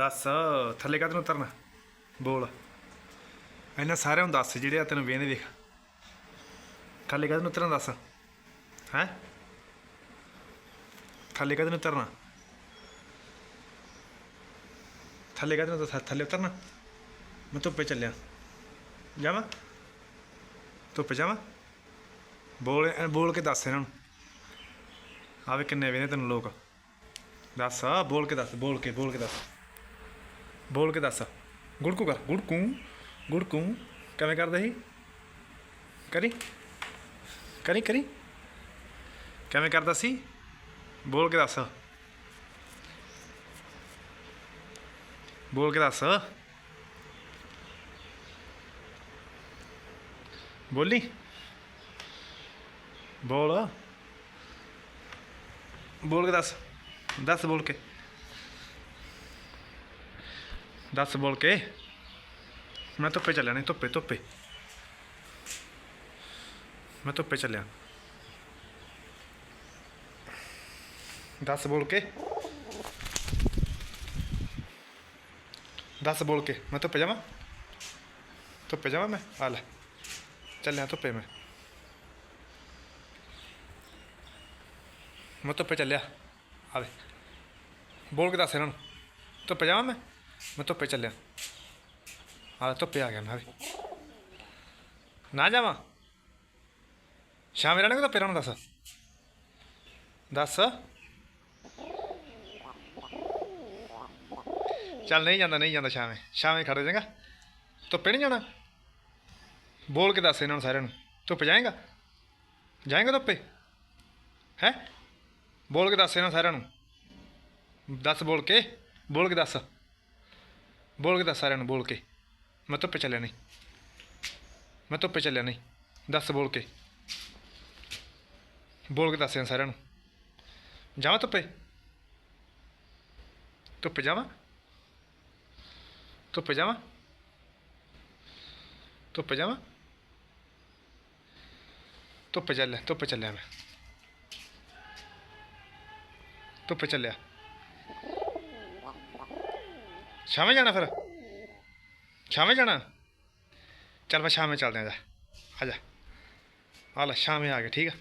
ਦੱਸ, ਥੱਲੇ ਕਦ ਨੂੰ ਉਤਰਨਾ? ਬੋਲ। ਇਹਨਾਂ ਸਾਰਿਆਂ ਨੂੰ ਦੱਸ ਜਿਹੜੇ ਆ ਤੈਨੂੰ ਵੇਂਦੇ ਦੇਖ ਥੱਲੇ ਕਦ ਨੂੰ ਉਤਰਨਾ ਦੱਸ? ਹੈ? ਥੱਲੇ ਕਦ ਨੂੰ ਉਤਰਨਾ? ਥੱਲੇ ਕਦ ਨੂੰ ਦੱਸ ਥੱਲੇ ਉਤਰਨਾ? ਮੈਂ ਧੁੱਪੇ ਚੱਲਿਆ। ਜਾਵਾਂ? ਧੁੱਪੇ ਜਾਵਾਂ? ਬੋਲ ਬੋਲ ਕੇ ਦੱਸ ਇਹਨਾਂ ਨੂੰ। ਆਵੇ ਕਿੰਨੇ ਵੇਂਦੇ ਤੈਨੂੰ ਲੋਕ। ਦੱਸ ਬੋਲ ਕੇ ਦੱਸ, ਬੋਲ ਕੇ ਬੋਲ ਕੇ ਦੱਸ। ਬੋਲ ਕੇ ਦੱਸ। ਗੁੜਕੂ ਕਰ, ਗੁੜਕੂ ਗੁੜਕੂ, ਕਿਵੇਂ ਕਰਦਾ ਸੀ? ਕਰੀ ਕਰੀ ਕਰੀ। ਕਿਵੇਂ ਕਰਦਾ ਸੀ? ਬੋਲ ਕੇ ਦੱਸ। ਬੋਲ ਕੇ ਦੱਸ। ਬੋਲੀ। ਬੋਲ। ਬੋਲ ਕੇ ਦੱਸ। ਦੱਸ ਬੋਲ ਕੇ। ਦੱਸ ਬੋਲ ਕੇ। ਮੈਂ ਧੁੱਪੇ ਚੱਲਿਆ ਨਹੀਂ, ਧੁੱਪੇ ਧੁੱਪੇ। ਮੈਂ ਧੁੱਪੇ ਚੱਲਿਆ। ਦੱਸ ਬੋਲ ਕੇ। ਦੱਸ ਬੋਲ ਕੇ। ਮੈਂ ਧੁੱਪੇ ਜਾਵਾਂ? ਧੁੱਪੇ ਜਾਵਾਂ ਮੈਂ? ਆ ਲੈ। ਚੱਲਿਆ ਧੁੱਪੇ ਮੈਂ। ਮੈਂ ਧੁੱਪੇ ਚੱਲਿਆ। ਆਵੇ ਬੋਲ ਕੇ ਦੱਸ ਇਹਨਾਂ ਨੂੰ। ਧੁੱਪੇ ਜਾਵਾਂ ਮੈਂ? ਮੈਂ ਧੁੱਪੇ ਚੱਲਿਆ। ਆ ਧੁੱਪੇ ਆ ਗਿਆ ਮੈਂ ਵੀ। ਨਾ ਜਾਵਾਂ? ਸ਼ਾਮੇ ਰਹਿਣਾ ਕਿ ਧੁੱਪੇ ਰਹਿਣਾ ਦੱਸ। ਦੱਸ। ਚੱਲ ਨਹੀਂ ਜਾਂਦਾ ਨਹੀਂ ਜਾਂਦਾ ਸ਼ਾਮੇ। ਸ਼ਾਮੇ ਖੜ ਜਾਏਗਾ। ਧੁੱਪੇ ਨਹੀਂ ਜਾਣਾ? ਬੋਲ ਕੇ ਦੱਸ ਇਹਨਾਂ ਨੂੰ ਸਾਰਿਆਂ ਨੂੰ। ਧੁੱਪ ਜਾਏਗਾ? ਜਾਏਗਾ ਧੁੱਪੇ? ਹੈ? ਬੋਲ ਕੇ ਦੱਸ ਇਹਨਾਂ ਸਾਰਿਆਂ ਨੂੰ। ਦੱਸ ਬੋਲ ਕੇ। ਬੋਲ ਕੇ ਦੱਸ। ਬੋਲ ਕੇ ਦੱਸ ਸਾਰਿਆਂ ਨੂੰ, ਬੋਲ ਕੇ। ਮੈਂ ਧੁੱਪੇ ਚੱਲਿਆ ਨਹੀਂ। ਮੈਂ ਧੁੱਪੇ ਚੱਲਿਆ ਨਹੀਂ। ਦੱਸ ਬੋਲ ਕੇ। ਬੋਲ ਕੇ ਦੱਸਿਆ ਸਾਰਿਆਂ ਨੂੰ। ਜਾਵਾਂ ਧੁੱਪੇ? ਧੁੱਪੇ ਜਾਵਾਂ? ਧੁੱਪੇ ਜਾਵਾਂ? ਧੁੱਪੇ ਜਾਵਾਂ? ਧੁੱਪੇ ਚੱਲਿਆ ਧੁੱਪੇ ਚੱਲਿਆ ਮੈਂ। ਧੁੱਪੇ ਚੱਲਿਆ। ਸ਼ਾਮੇ ਜਾਣਾ ਫਿਰ? ਸ਼ਾਮੇ ਜਾਣਾ? ਚੱਲ ਮੈਂ ਸ਼ਾਮੇ ਚੱਲਦੇ ਆ, ਜਾ। ਆ ਜਾ। ਆ ਲੈ ਸ਼ਾਮੇ ਆ ਗਏ, ਠੀਕ ਆ?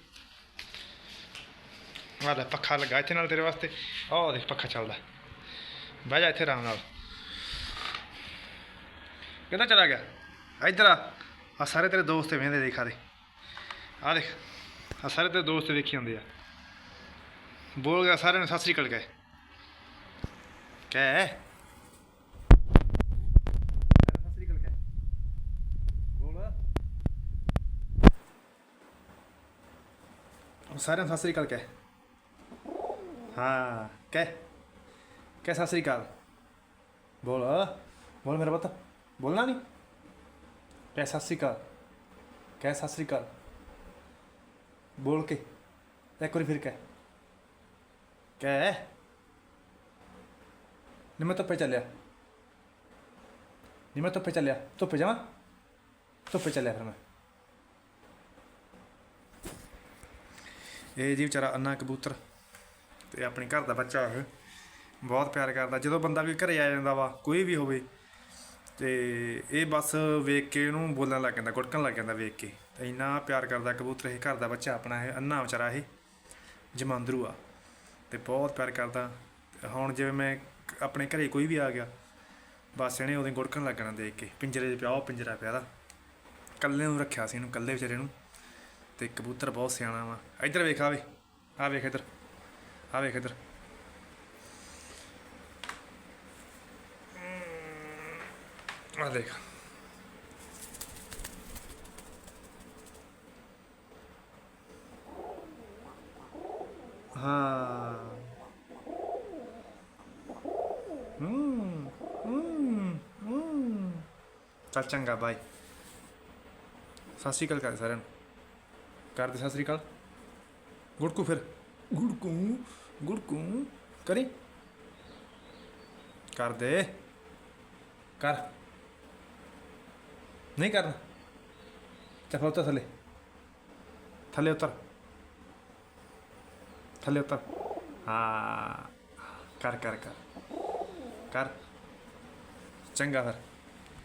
ਆ ਲੈ, ਪੱਖਾ ਲੱਗਾ ਇੱਥੇ ਨਾਲ ਤੇਰੇ ਵਾਸਤੇ। ਆਹ ਦੇਖ, ਪੱਖਾ ਚੱਲਦਾ। ਬਹਿ ਜਾ ਇੱਥੇ ਆਰਾਮ ਨਾਲ। ਕਿੱਦਾਂ ਚਲਾ ਗਿਆ? ਇੱਧਰ ਆ। ਆ ਸਾਰੇ ਤੇਰੇ ਦੋਸਤ ਵੇਂਦੇ ਦੇਖਾ ਦੇ। ਆ ਦੇਖ ਆ ਸਾਰੇ ਤੇਰੇ ਦੋਸਤ ਦੇਖੀ ਹੁੰਦੇ ਆ। ਬੋਲ ਗਿਆ ਸਾਰਿਆਂ ਨੂੰ, ਸਤਿ ਸ੍ਰੀ ਅਕਾਲ ਕਹੇ। ਕਹਿ ਸਤਿ ਸ੍ਰੀ ਅਕਾਲ ਕਹਿ ਬੋਲ ਉਹ ਸਾਰਿਆਂ ਨੂੰ ਸਤਿ ਸ੍ਰੀ ਅਕਾਲ ਕਹਿ ਹਾਂ ਕਹਿ ਕਹਿ ਸਤਿ ਸ੍ਰੀ ਅਕਾਲ ਬੋਲ ਬੋਲ ਮੇਰਾ ਪੁੱਤ ਬੋਲਣਾ ਨਹੀਂ ਕਹਿ ਸਤਿ ਸ੍ਰੀ ਅਕਾਲ ਕਹਿ ਸਤਿ ਸ੍ਰੀ ਅਕਾਲ ਬੋਲ ਕੇ ਇੱਕ ਵਾਰੀ ਫਿਰ ਕਹਿ ਕਹਿ ਨੀ ਮੈਂ ਧੁੱਪੇ ਚੱਲਿਆ ਨੀ ਮੈਂ ਧੁੱਪੇ ਚੱਲਿਆ ਧੁੱਪੇ ਜਾਵਾਂ ਧੁੱਪੇ ਚੱਲਿਆ ਫਿਰ ਮੈਂ ਇਹ ਜੀ ਵਿਚਾਰਾ ਅੰਨਾ ਕਬੂਤਰ ਤੇ ਆਪਣੇ ਘਰ ਦਾ ਬੱਚਾ ਇਹ। ਬਹੁਤ ਪਿਆਰ ਕਰਦਾ। ਜਦੋਂ ਬੰਦਾ ਵੀ ਘਰੇ ਆ ਜਾਂਦਾ ਵਾ, ਕੋਈ ਵੀ ਹੋਵੇ, ਤੇ ਇਹ ਬਸ ਵੇਖ ਕੇ ਇਹਨੂੰ ਬੋਲਣ ਲੱਗ ਜਾਂਦਾ ਗੁੜਕਣ ਲੱਗ ਜਾਂਦਾ ਵੇਖ ਕੇ। ਤੇ ਇੰਨਾ ਪਿਆਰ ਕਰਦਾ ਕਬੂਤਰ ਇਹ, ਘਰ ਦਾ ਬੱਚਾ ਆਪਣਾ ਇਹ, ਅੰਨਾ ਵਿਚਾਰਾ ਇਹ ਜਮਾਂਦਰੂ ਆ ਤੇ ਬਹੁਤ ਪਿਆਰ ਕਰਦਾ। ਹੁਣ ਜਿਵੇਂ ਮੈਂ ਆਪਣੇ ਘਰੇ ਕੋਈ ਵੀ ਆ ਗਿਆ, ਬਸ ਇਹਨੇ ਉਹਦੇ ਗੁੜਕਣ ਲੱਗਣਾ ਦੇਖ ਕੇ। ਪਿੰਜਰੇ 'ਚ ਪਿਆ, ਉਹ ਪਿੰਜਰਾ ਪਿਆ ਦਾ ਕੱਲੇ ਨੂੰ ਰੱਖਿਆ ਸੀ ਇਹਨੂੰ ਕੱਲੇ ਵਿਚਾਰੇ ਨੂੰ। ਤੇ ਕਬੂਤਰ ਬਹੁਤ ਸਿਆਣਾ ਵਾ। ਇੱਧਰ ਵੇਖ ਆਵੇ ਆ ਵੇਖ ਇੱਧਰ, ਆ ਵੇਖ ਇੱਧਰ। ਆ ਦੇਖ। ਹਾਂ। ਹੂੰ ਹੂੰ ਹੂੰ। ਚੱਲ ਚੰਗਾ ਬਾਈ ਸਤਿ ਸ਼੍ਰੀ ਅਕਾਲ ਕਰ ਸਾਰਿਆਂ ਨੂੰ। ਕਰਦੇ ਸਤਿ ਸ਼੍ਰੀ ਅਕਾਲ। ਗੁੜਕੂ ਫਿਰ। ਗੁੜਕੂ ਗੁੜਕੂ। ਕਰੀ। ਕਰ ਦੇ। ਕਰ। ਨਹੀਂ ਕਰਨਾ। ਚੱਲ ਉੱਤਰ ਥੱਲੇ। ਥੱਲੇ ਉਤਰ। ਥੱਲੇ ਉਤਰ। ਹਾਂ। ਕਰ ਕਰ ਕਰ। ਕਰ। ਚੰਗਾ ਫਿਰ।